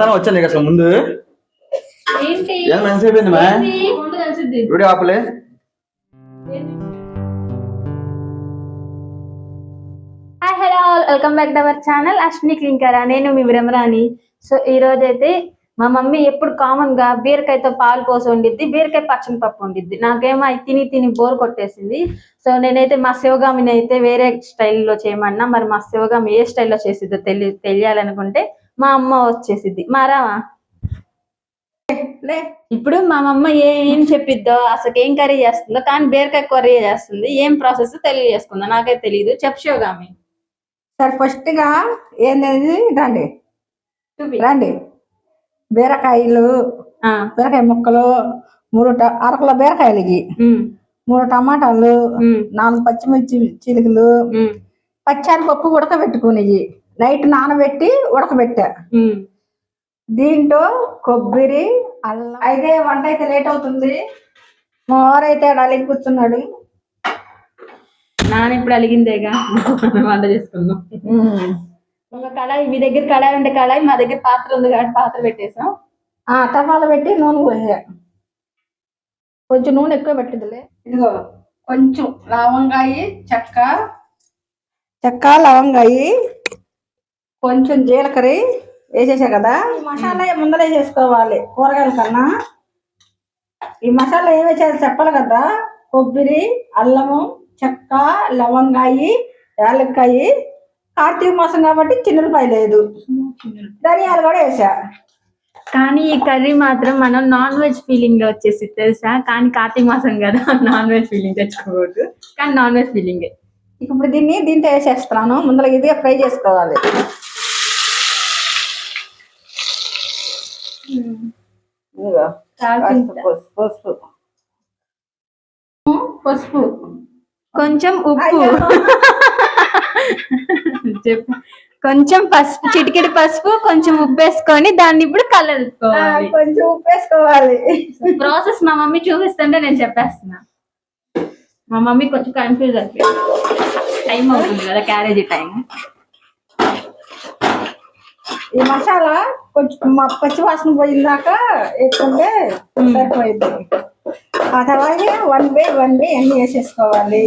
తినదానం వచ్చాను నీకు అసలు ముందు. ఏం మంచి అయిపోయింది మా? ఆపలే. Hi hello welcome back to our channel. Ashwini క్లింకరా. నేను మీ విరమరాని సో ఈ రోజు అయితే మా మమ్మీ ఎప్పుడు కామన్గా బీరకాయతో పాలు పోసి వండిద్ది బీరకాయ పచ్చని పప్పు వండిద్ది. నాకేమో అది తిని తిని బోర్ కొట్టేసింది. సో నేనైతే మా శివగామిని అయితే వేరే స్టైల్లో చేయమన్నా మరి మా శివగామి ఏ స్టైల్లో చేసిద్దో తెలి తెలియాలనుకుంటే మా అమ్మ వచ్చేసిద్ది. మారావా లే ఇప్పుడు మా అమ్మ ఏ చెప్పిద్దో అసలు ఏం కర్రీ చేస్తుందో కానీ బీరకాయ కర్రీ చేస్తుంది. ఏం ప్రాసెస్ తెలియజేసుకుందో నాకైతే తెలియదు చెప్పు శివగామి. సరే ఫస్ట్గా ఏంది రండి. రండి. బీరకాయలు ఆ, బీరకాయ ముక్కలు మూడు ట- అరకుల బీరకాయలు ఇవి మూడు టమాటాలు నాలుగు పచ్చిమిర్చి చిలుకలు పచ్చారి పప్పు ఉడకబెట్టుకునేవి నైట్ నానబెట్టి ఉడకబెట్టా. దీంట్లో కొబ్బరి అల్లం. అయితే వంట అయితే లేట్ అవుతుంది. మా వారైతే అడిగి కూర్చున్నాడు. నాన్న ఇప్పుడు అలిగిందేగా? వంట చేసుకుందాం. ఒక కళాయి మీ దగ్గర కళాయి ఉంటే కళాయి మా దగ్గర పాత్ర ఉంది కాబట్టి పాత్ర పెట్టేసాం ఆ టమాటా పెట్టి నూనె పోసా. కొంచెం నూనె ఎక్కువ పెట్టిందిలే ఇదిగో కొంచెం లవంగాయి చెక్క. చెక్క లవంగాయి కొంచెం జీలకర్ర వేసేసా కదా. ఈ మసాలా ముందరే చేసుకోవాలి కూరగాయల కన్నా. ఈ మసాలా ఏం వేసేది చెప్పాలి కదా. కొబ్బరి అల్లము చెక్క లవంగాయి యాలక్కాయి. కార్తీక మాసం కాబట్టి చిన్నపాయ లేదు. ధనియాలు కూడా వేసా. కానీ ఈ కర్రీ మాత్రం మనం నాన్ వెజ్ ఫీలింగ్లో వచ్చేసి తెలుసా? కానీ కార్తీక మాసం కదా నాన్ వెజ్ ఫీలింగ్ తెచ్చుకోకూడదు. కానీ నాన్ వెజ్ ఫీలింగ్. ఇప్పుడు దీన్ని దీంట్లో వేసేస్తున్నాను. ముందర ఇది ఫ్రై చేసుకోవాలి. పసుపు పసుపు. కొంచెం ఉప్పు. చెప్పు. కొంచెం పసుపు చిటికెడు పసుపు కొంచెం ఉప్పు వేసుకొని దాన్ని ఇప్పుడు కలదుకోవాలి. కొంచెం ఉప్పు వేసుకోవాలి. ప్రాసెస్ మా మమ్మీ చూపిస్తుంటే నేను చెప్పేస్తున్నా. మా మమ్మీ కొంచెం కన్ఫ్యూజ్ అయిపోయింది. టైం అవుతుంది కదా క్యారేజీ టైం ఈ మసాలా కొంచెం మా పచ్చి వాసన పోయిందాక వేసుకుంటే సరిపోయింది. ఆ తర్వాత వన్ బై వన్ బై అన్ని వేసేసుకోవాలి.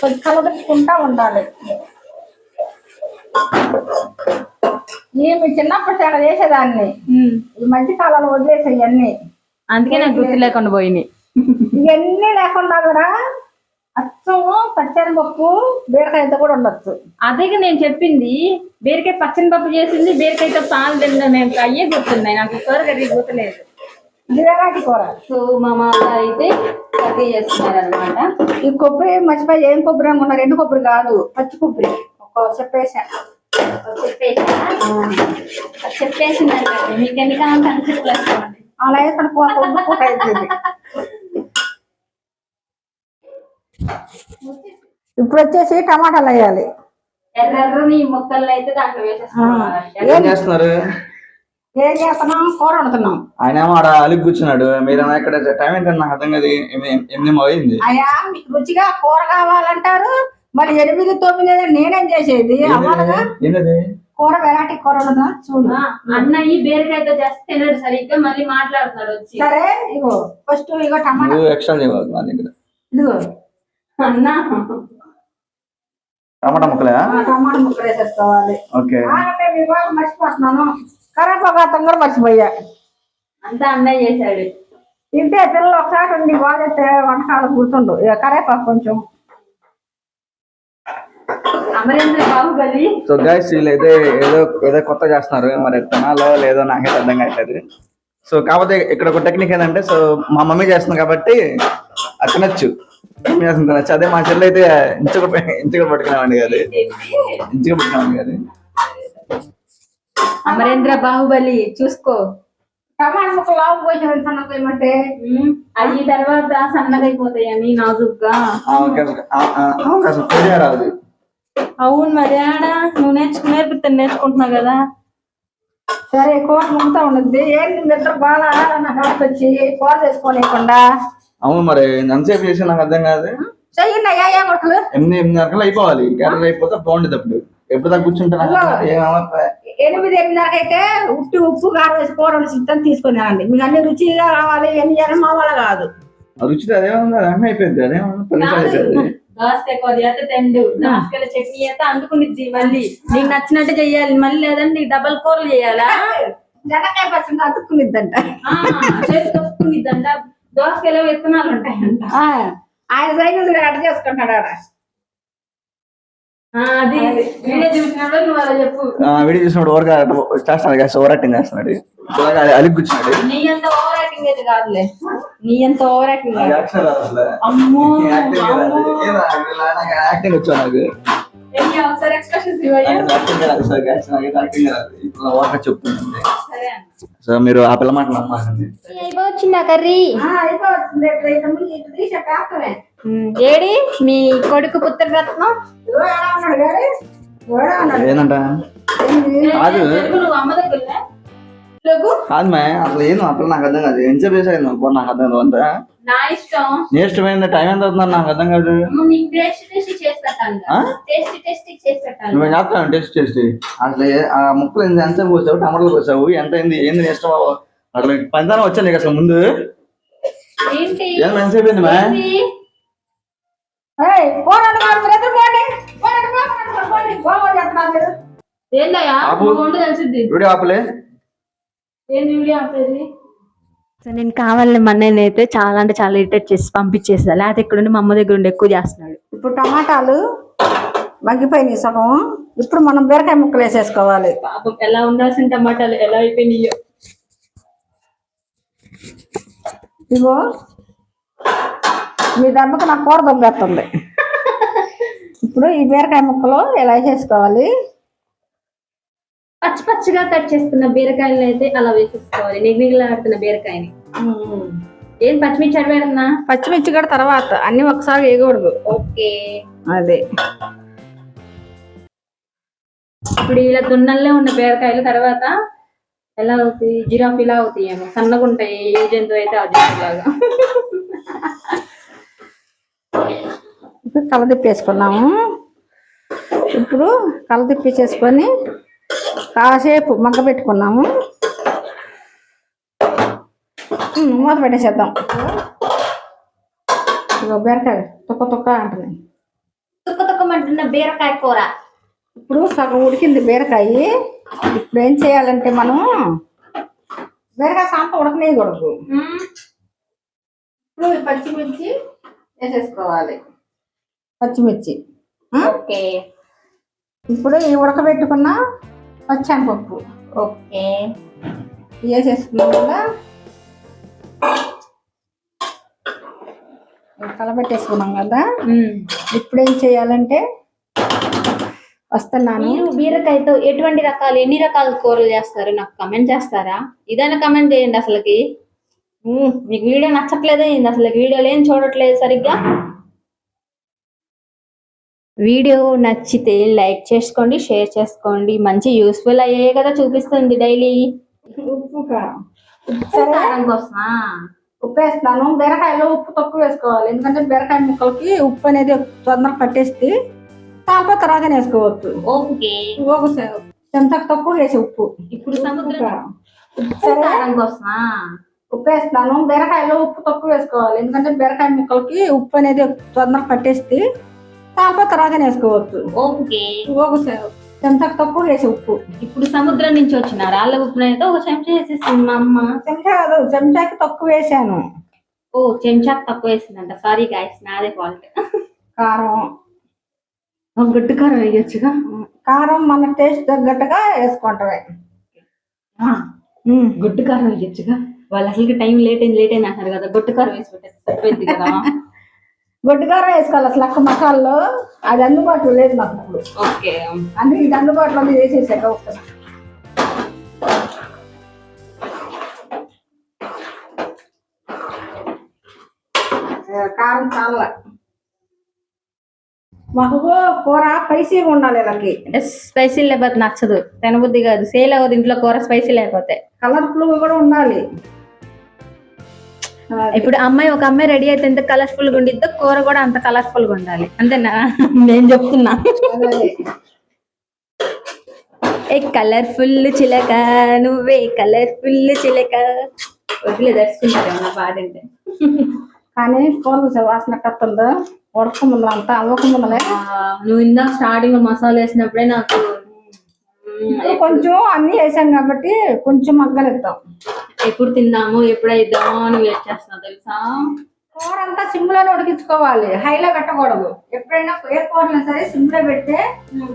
కొంచెం కలబెట్టుకుంటా ఉండాలి. నేను చిన్నప్పటి చాలా చేసేదాన్ని. ఈ మధ్య కాలంలో వదిలేసాయి అన్ని అందుకే నాకు గుర్తు లేకుండా పోయినాయి. ఇవన్నీ లేకుండా కూడా అచ్చము పచ్చని పప్పు బీరకాయతో కూడా ఉండొచ్చు. అదే నేను చెప్పింది. బీరకాయ పచ్చని పప్పు చేసింది బీరకాయతో పాలు తిన్నా నేను అయ్యే గుర్తున్నాయి? నాకు కూర కర్రీ గుర్తులేదు. గిరగాటి కూర. సో మా మామ అయితే కర్రీ చేస్తున్నారు అనమాట ఈ కొబ్బరి మర్చిపోయి ఏం కొబ్బరి అనుకున్నారు ఎండు కొబ్బరి కాదు పచ్చి కొబ్బరి. ఒక చెప్పేసా. చెప్పేసిందంటే మీకు ఎన్ని కావాలి అలా వేసుకొని కొబ్బరి ఇప్పుడు వచ్చేసి టమాటాలు వేయాలి. ఎర్రని ముక్కలు అయితే దాంట్లో ఏం చేస్తున్నారు? ఏం చేస్తున్నాం? కూర వండుతున్నాం. ఆయన ఏమో ఆడ అలిగి కూర్చున్నాడు. మీరు ఇక్కడ టైం ఏంటంటే నాకు అర్థం కాదు. ఎనిమిది అయింది. అయ్యా మీకు రుచిగా కూర కావాలంటారు. మరి ఎనిమిది తొమ్మిది నేనేం చేసేది? ఏంటది? కూర వెరైటీ కూర చూడు. అన్నయ్య బీరకాయతో చేస్తే తినడు సరిగ్గా. మళ్ళీ మాట్లాడుతున్నాడు వచ్చి. సరే ఇగో ఫస్ట్ ఇగో టమాటా. ఎక్స్ట్రా దగ్గర? ఇదిగో అన్న. టమాటా ముక్కలే ఆ? టమాటా ముక్కలు వేసేసుకోవాలి. ఓకే. మర్చిపోతున్నాను. కరేపాకు మర్చిపోయా. అంతా అన్నయ్య చేశాడు. తింటే పిల్లలు ఒకసారి ఉండి బాగైతే వంటకాలు గుర్తుండు. ఇక కరేపాకు కొంచెం. అమరేంద్ర బాహుబలి. సో గైస్ వీళ్ళైతే ఏదో ఏదో కొత్త చేస్తున్నారు. మరి తినాలో లేదో నాకైతే అర్థం కావట్లేదు. సో కాకపోతే ఇక్కడ ఒక టెక్నిక్ ఏంటంటే సో మా మమ్మీ చేస్తుంది కాబట్టి అది తినచ్చు మమ్మీ చేస్తుంది తినచ్చు అదే మా చెల్లి అయితే ఇంచుకు ఇంచుకు పట్టుకునేవాడిని కాదు. ఇంచుకు పట్టుకునేవాడిని కాదు. అమరేంద్ర బాహుబలి చూసుకో. టమాటా ముక్కలు లావు ఏమంటే? తర్వాత సన్నగా అయిపోతాయని నాజుగ్గా. అవును మరి ఆడ నువ్వు నేర్చుకు నేర్పిస్తాను నేర్చుకుంటున్నావు కదా. సరే కూర ముగ్గుతా ఉండద్ది ఏంటి నిద్ర బాగా నా బాగా వచ్చి కూర చేసుకోలేకుండా అవును మరి ఎంతసేపు చేసి నాకు అర్థం కాదు. చెయ్యండి అయ్యా ఏ ఎనిమిది ఎనిమిది గంటలు అయిపోవాలి. క్యారెట్ అయిపోతే బాగుండేది అప్పుడు. ఎప్పుడు దాకా కూర్చుంటాను ఎనిమిది ఎనిమిదిన్నరకు అయితే ఉట్టి ఉప్పు కారం వేసి కూర సిద్ధం తీసుకున్నానండి మీకు అన్ని రుచిగా కావాలి ఎన్ని చేయాలి మా వల్ల కాదు రుచి అదేమన్నా అన్నీ అయిపోయింది అదేమన్నా అయిపోయింది దోసకాయ కూర చేస్తే తెండు. దోసకాయల చట్నీ మళ్ళీ. నీకు నచ్చినట్టు చెయ్యాలి మళ్ళీ లేదంటే నీకు డబల్ కూరలు చేయాలా? జనకాయ పచ్చడి అతుక్కునిద్దంట దోసకాయలో విత్తనాలు ఉంటాయంట. ఆయన సైకిల్ అడ్డ చేసుకుంటాడు ఆడ. వీడియో చూసినప్పుడు నువ్వు అలా చెప్పు. ఆ, వీడియో చూసినప్పుడు ఓవర్గా చేస్తున్నాడు కదా ఓవర్ యాక్టింగ్ చేస్తున్నాడు అలిగి కూర్చున్నాడు నీ అంత ఓవర్ యాక్టింగ్ అయితే కాదులే. నీ అంత ఓవర్ యాక్టింగ్. అమ్మో. యాక్టింగ్ వచ్చు నాకు? ఒకసారి ఎక్స్ప్రెషన్స్ చెప్తుంది సో మీరు ఆ పిల్ల మాట నమ్మాలండి అయిపోవచ్చిందా కర్రీ ఏడి? మీ కొడుకు పుత్రరత్నం? ఏంటంట? కాదు. నువ్వు అమ్మ దగ్గర లేకు? కాదు మే అసలు ఏంది అప్పుడు నాకు అర్థం కాదు. ఎంతసేపు చేసాను అప్పుడు నాకు అర్థం కాదు అంతా నా ఇష్టం. నీ ఇష్టమైంది టైం ఎంత అవుతుందని నాకు అర్థం కాదు. Taste taste? టేస్ట్ టేస్ట్ నువ్వు చెప్తాను టెస్ట్ చేసి అసలు ఏ- ఆ ముక్కలు ఎంత పోసావు టమాటాలు పోసావు ఎంత అయింది? ఏంది ఇష్టం? అట్లా పంచదారం వచ్చా నీకు అసలు ముందు. ఏం మే? సో నేను కావాలని మా అన్నయ్య అయితే చాలా అంటే చాలా ఇరిటేట్ చేసి పంపించేసా లేకపోతే ఇక్కడ ఉండి మా అమ్మ దగ్గర ఉండి ఎక్కువ చేస్తున్నాడు. ఇప్పుడు టమాటాలు మగ్గిపోయినాయి సగం. ఇప్పుడు మనం బీరకాయ ముక్కలు వేసేసుకోవాలి. ఎలా ఉండాల్సిన టమాటాలు ఎలా అయిపోయినాయో. ఇగో మీ దెబ్బకు నాకు కూర దొబ్బేస్తుంది ఇప్పుడు ఈ బీరకాయ ముక్కలు ఇలా వేసేసుకోవాలి పచ్చి పచ్చిగా కట్ చేసుకున్న బీరకాయలను అయితే అలా వేసేసుకోవాలి. నిగిలాడుతున్న బీరకాయని. ఏం పచ్చిమిర్చి అడిపెడుతున్నా పచ్చిమిర్చి కూడా తర్వాత అన్ని ఒకసారి వేయకూడదు. ఓకే. అదే. ఇప్పుడు ఇలా దున్నల్లో ఉన్న బీరకాయలు తర్వాత ఎలా అవుతాయి? జిరాఫ్ ఇలా అవుతాయి ఏమో. సన్నగా ఉంటాయి. ఏ జంతువు అయితే ఆ జంతువు లాగా. ఇప్పుడు కలదిప్పేసుకున్నాము ఇప్పుడు కలదిప్పేసేసుకొని కాసేపు మగ్గ పెట్టుకున్నాము. మూత పెట్టేసేద్దాం. ఇగో బీరకాయ తొక్క తొక్క అంటున్నాయి తుక్క తుక్కమంటున్న బీరకాయ కూర. ఇప్పుడు సగం ఉడికింది బీరకాయ. ఇప్పుడు ఏం చేయాలంటే మనం బీరకాయ సాంప ఉడకనేయకూడదు మ్మ్. ఇప్పుడు పచ్చిమిర్చి వేసేసుకోవాలి. పచ్చిమిర్చి? ఓకే. ఇప్పుడు ఈ ఉడకబెట్టుకున్న పచ్చానపప్పు. ఓకే. వేసేసుకున్నాం కదా. కలబెట్టేసుకున్నాం కదా. ఇప్పుడు ఏం చేయాలంటే వస్తున్నాను. మీరు బీరకాయతో ఎటువంటి రకాలు ఎన్ని రకాల కూరలు చేస్తారు? నాకు కమెంట్ చేస్తారా? ఇదైనా కమెంట్ చేయండి అసలుకి. మీకు వీడియో నచ్చట్లేదే అసలు వీడియోలు ఏం చూడట్లేదు సరిగ్గా. వీడియో నచ్చితే లైక్ చేసుకోండి షేర్ చేసుకోండి. మంచి యూస్ఫుల్ అయ్యే కదా చూపిస్తుంది డైలీ. ఉప్పు కారం సరే. కోసమా? ఉప్పు వేస్తున్నాను బీరకాయలో ఉప్పు తక్కువ వేసుకోవాలి. ఎందుకంటే బీరకాయ ముక్కలకి ఉప్పు అనేది తొందరగా పట్టేస్తే తాప తర్వాత వేసుకోవచ్చు. ఓకే. ఒక చెంతకు తక్కువ వేసి ఉప్పు. ఇప్పుడు ఉప్పు సముద్రం ఉప్పు వేస్తున్నాను బీరకాయలో ఉప్పు తక్కువ వేసుకోవాలి. ఎందుకంటే బీరకాయ ముక్కలకి ఉప్పు అనేది తొందరగా పట్టేస్తే తాప తర్వాత వేసుకోవచ్చు. ఓకే. ఒక చెంతకు తక్కువ వేసి ఉప్పు. ఇప్పుడు సముద్రం నుంచి వచ్చిన రాళ్ళ ఉప్పును అయితే ఒక చెంచా వేసేసింది అమ్మ. చెంచా కాదు చెంచాకి తక్కువ వేసాను. ఓ చెంచా తక్కువ వేసిందంట. సారీ గాయస్ నాదే ఫాల్ట్ కారం. గుడ్డు కారం వేయొచ్చుగా? కారం మన టేస్ట్ తగ్గట్టుగా వేసుకుంటామే. గుడ్డు కారం వేయొచ్చుగా? వాళ్ళు అసలు టైం లేట్ అయింది లేట్ అయింది అంటారు కదా గుడ్డు కారం వేసి పెట్టేస్తే సరిపోయింది కదా? గొడ్డు కారం వేసుకోవాలి అసలు అక్క మసాల్లో. అది అందుబాటులో లేదు నాకు ఇప్పుడు. ఓకే. అందుకే ఇది అందుబాటులో వేసేసాక ఆ, కారం చాలా. మాకు కూర స్పైసీగా ఉండాలి వీళ్ళకి? అంటే స్పైసీ లేకపోతే నచ్చదు. తినబుద్ధి కాదు. సేల్ అవ్వదు ఇంట్లో కూర స్పైసీ లేకపోతే. కలర్ఫుల్ కూడా ఉండాలి. ఇప్పుడు అమ్మాయి ఒక అమ్మాయి రెడీ అయితే ఎంత కలర్ఫుల్గా ఉండిద్దో కూర కూడా అంత కలర్ఫుల్గా ఉండాలి. అంతేనా? నేను చెప్తున్నా. ఏ కలర్ఫుల్ చిలక నువ్వే కలర్ఫుల్ చిలక. వదిలే నా పాట అంటే కానీ కూర వాసన కత్తుందో? ఉడక ముందు అంతా అవ్వక ముందలే నువ్వు ఇందాక స్టార్టింగ్ మసాలా వేసినప్పుడే నాకు కొంచెం అన్ని వేసాం కాబట్టి కొంచెం మగ్గనిద్దాం. ఎప్పుడు తిందాము ఎప్పుడు అయిద్దాము అని వెయిట్ చేస్తున్నా తెలుసా? కూర అంతా సిమ్లోనే ఉడికించుకోవాలి. హైలో పెట్టకూడదు ఎప్పుడైనా ఏ కూరలో సరే సిమ్లో పెడితే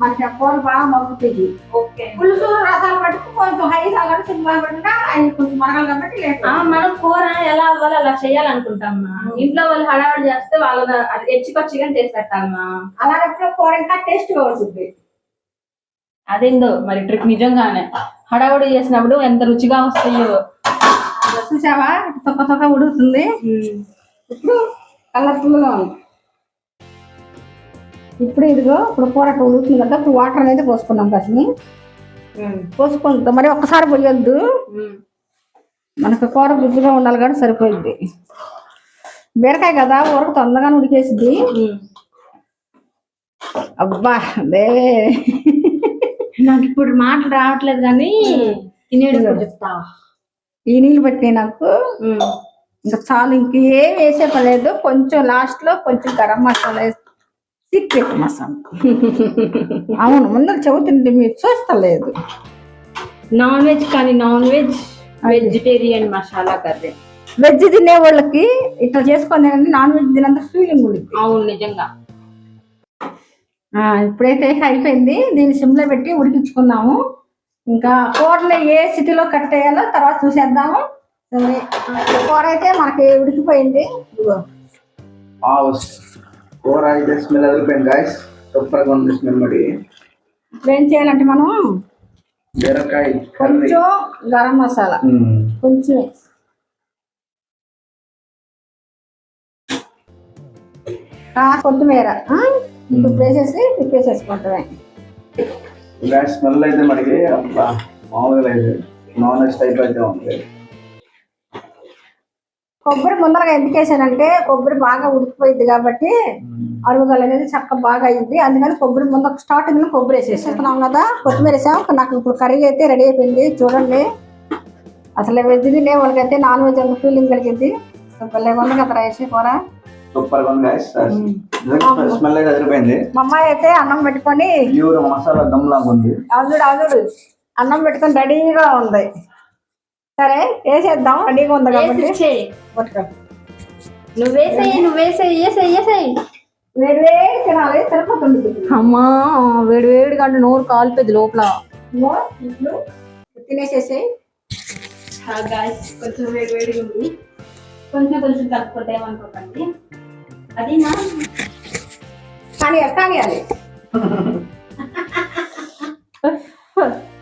మనకి ఆ కూర బాగా మగ్గుతుంది. ఓకే. పులుసు రసాలు పట్టుకు కొంచెం హై కాకుండా సిమ్ పెట్టినా అవి కొంచెం మరగాలి కాబట్టి లేదు. మనం కూర ఎలా అవ్వాలో అలా చేయాలనుకుంటాం. ఇంట్లో వాళ్ళు హడావిడి చేస్తే వాళ్ళ అది ఎచ్చిపచ్చిగా చేసి పెట్టాలమ్మా అలాంటప్పుడు కూర ఇంకా టేస్ట్ వస్తుంది అదేందో మరి ట్రిక్ నిజంగానే. హడావుడి చేసినప్పుడు ఎంత రుచిగా వస్తాయో. చూసావా? తొక్క తొక్క ఉడుకుతుంది. ఇప్పుడు కలర్ఫుల్గా ఉంది. ఇప్పుడు ఇదిగో ఇప్పుడు కూర అట్లా ఉడుకుతుంది కదా ఇప్పుడు వాటర్ అనేది పోసుకున్నాం కాసిని పోసుకుంటాం మరి ఒక్కసారి పోయొద్దు. మనకు కూర గుజ్జుగా ఉండాలి కానీ సరిపోయింది బీరకాయ కదా ఊరకు తొందరగా ఉడికేసింది అబ్బా అదే నాకు ఇప్పుడు మాటలు రావట్లేదు కానీ తినేటప్పుడు చెప్తా. ఈ నీళ్ళు పట్టినాయి నాకు. ఇంకా చాలు ఇంకేం వేసే పని లేదు కొంచెం లాస్ట్లో కొంచెం గరం మసాలా వేసి సీక్రెట్ మసాలా. అవును ముందర చెబుతుంటే మీరు చూస్తలేదు. నాన్ వెజ్ కానీ non veg vegetarian masala curry. Veg తినే వాళ్ళకి ఇట్లా చేసుకొని నాన్ వెజ్ తినంత ఫీలింగ్ ఉంటుంది అవును నిజంగా. ఇప్పుడైతే అయిపోయింది. దీన్ని సిమ్లో పెట్టి ఉడికించుకున్నాము ఇంకా కూరలు ఏ స్థితిలో కట్టేయాలో తర్వాత చూసేద్దాము. కూర అయితే మనకి ఉడికిపోయింది. కూర అయితే స్మెల్ వదిలిపోయింది గాయస్ సూపర్గా ఉంది స్మెల్ మరి. ఇప్పుడు ఏం చేయాలంటే మనం బీరకాయ కొంచెం గరం మసాలా. కొంచెం. కొత్తిమీర? ఇప్పుడు వేసేసి తిప్పేసేసుకుంటామే స్మెల్ అయితే మనకి మామూలుగా లేదు. నాన్ వెజ్ టైప్ అయితే ఉంది. కొబ్బరి ముందరగా ఎందుకు వేసానంటే కొబ్బరి బాగా ఉడికిపోయింది కాబట్టి అరుగుదల అనేది చక్క బాగా అయింది. అందుకని కొబ్బరి ముందు స్టార్టింగ్లో కొబ్బరి వేసేస్తున్నాం కదా కొత్తిమీర వేసాం. నాకు ఇప్పుడు కర్రీ అయితే రెడీ అయిపోయింది. చూడండి. అసలు వెజ్ తినే వాళ్ళకైతే నాన్ వెజ్ అంత ఫీలింగ్ కలిగింది. భలే ఉంది కదా రైస్ కూర. సూపర్గా ఉంది గాయస్ స్మెల్ అయితే వదిలిపోయింది మా అమ్మాయి అయితే అన్నం పెట్టుకొని ప్యూర్ మసాలా దమ్ లాగా ఉంది. అల్లుడు అల్లుడు అన్నం పెట్టుకొని రెడీగా ఉంది. సరే వేసేద్దాం. రెడీగా ఉంది కాబట్టి. నువ్వేసేయి నువ్వేసేయి వేసేయి వేసేయి వేడి వేడి తినాలి సరిపోతుంది అమ్మా అంటే నోరు కాలిపోద్ది లోపల. ఇదిగో, ఇప్పుడు తినేసేసి కొంచెం ఉంది. కొంచెం కొంచెం కలుపుకుంటే ఏమనుకోకండి అది నా కానీ ఎట్టాగేయాలి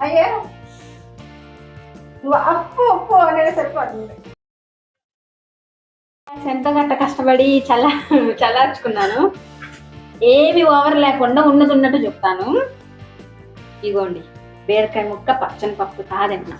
అయ్యా. నువ్వు అప్పు అప్పు అనేది సరిపోతుంది. ఎంతో గంట కష్టపడి చల్ల చల్లార్చుకున్నాను. ఏమి ఓవర్ లేకుండా ఉన్నది ఉన్నట్టు చెప్తాను. ఇగోండి బీరకాయ ముక్క పచ్చని పప్పు కాదన్నా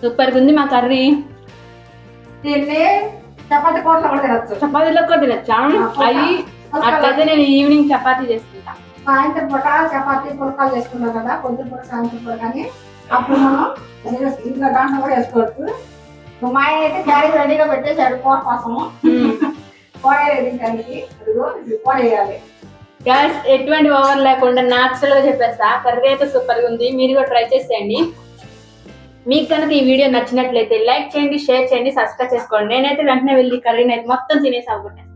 సూపర్గా ఉంది మా కర్రీ. చపాతి కూరలో కూడా తినచ్చు. చపాతీలో కూడా తినచ్చా? అవి అట్లయితే నేను ఈవినింగ్ చపాతీ చేసుకుంటా. సాయంత్రం పూట చపాతి పులకాలు చేసుకున్నాం కదా పొద్దున పూట సాయంత్రం పూట కానీ అప్పుడు మనం ఇంట్లో దాంట్లో కూడా వేసుకోవచ్చు. మా అయితే క్యారీ రెడీగా పెట్టేసాడు కూర కోసము అదిగో కూర వేయాలి. గ్యాస్ ఎటువంటి ఓవర్ లేకుండా న్యాచురల్గా చెప్పేస్తా. కర్రీ అయితే సూపర్గా ఉంది. మీరు కూడా ట్రై చేసేయండి. మీకు కనుక ఈ వీడియో నచ్చినట్లయితే లైక్ చేయండి షేర్ చేయండి సబ్స్క్రైబ్ చేసుకోండి. నేనైతే వెంటనే వెళ్ళి కర్రీని అయితే మొత్తం తినేసి అవ్వకుంటాను